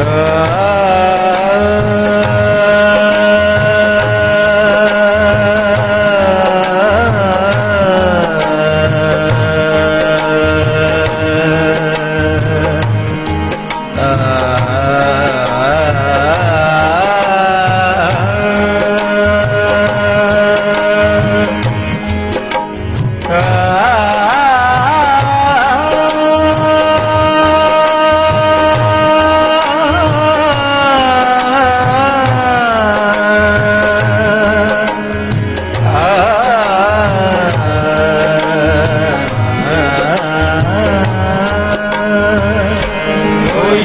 Uh...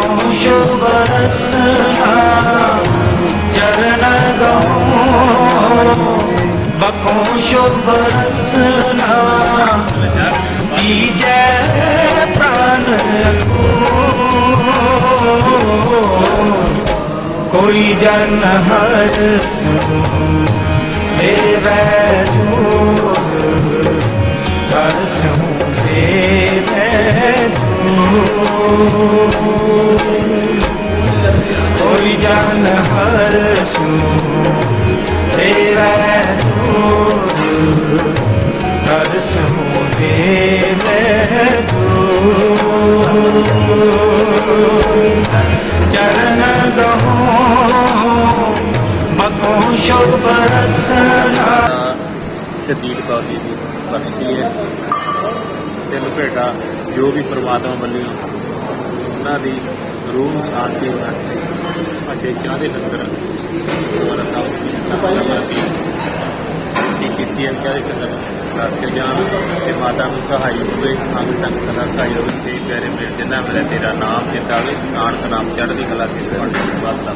ਮਗੋਂ ਸ਼ੁਭ ਰਸਨਾ ਚਰਨ ਕਹੋ ਮਗੋਂ ਸ਼ੁਭ ਰਸਨਾ ਦੀਜੈ ਪ੍ਰਾਨ ਕੋਈ ਜਨ ਹਰ ਸੋ ਕੋਈ ਜਨ ਹਰ ਸੋ ਦੇਵੈ ਹਰ ਸੋ ਦੇਵੈ ਚਰਨ ਗਹੋ ਮਗੋ ਸ਼ੋਭ ਰਸਨਾ ਸਦੀਕ ਕੌਰ ਜੀ ਦੀ ਬਖਸ਼ੀ ਹੈ ਤਿੰਨ ਭੇਟਾ ਜੋ ਵੀ ਪ੍ਰਮਾਤਮਾ ਵੱਲੋਂ ਉਹਨਾਂ ਦੀ ਰੂਹ ਨੂੰ ਸ਼ਾਂਤੀ ਵਾਸਤੇ ਅਤੇ ਚਾਹ ਦੇ ਲੰਗਰ ਦੁਆਰਾ ਸਾਹਿਬ ਜੀ ਸਾਡਾ ਪ੍ਰਤੀ ਦੀ ਕੀਤੀ ਹੈ। ਚਾਰੇ ਸੰਗਤ ਕਰਕੇ ਜਾਣ ਤੇ ਮਾਤਾ ਨੂੰ ਸਹਾਈ ਹੋਵੇ, ਅੰਗ ਸੰਗ ਸਦਾ ਸਹਾਈ ਹੋਵੇ। ਸੇ ਪਿਆਰੇ ਮੇਰੇ ਜਿੰਨਾ ਮੇਰੇ ਤੇਰਾ ਨਾਮ ਜਿਤਾਵੇ ਨਾਨਕ ਨਾਮ ਚੜ੍ਹਦੀ ਕਲਾ ਤੇ ਤੁਹਾਡੀ ਬਾਤ ਦਾ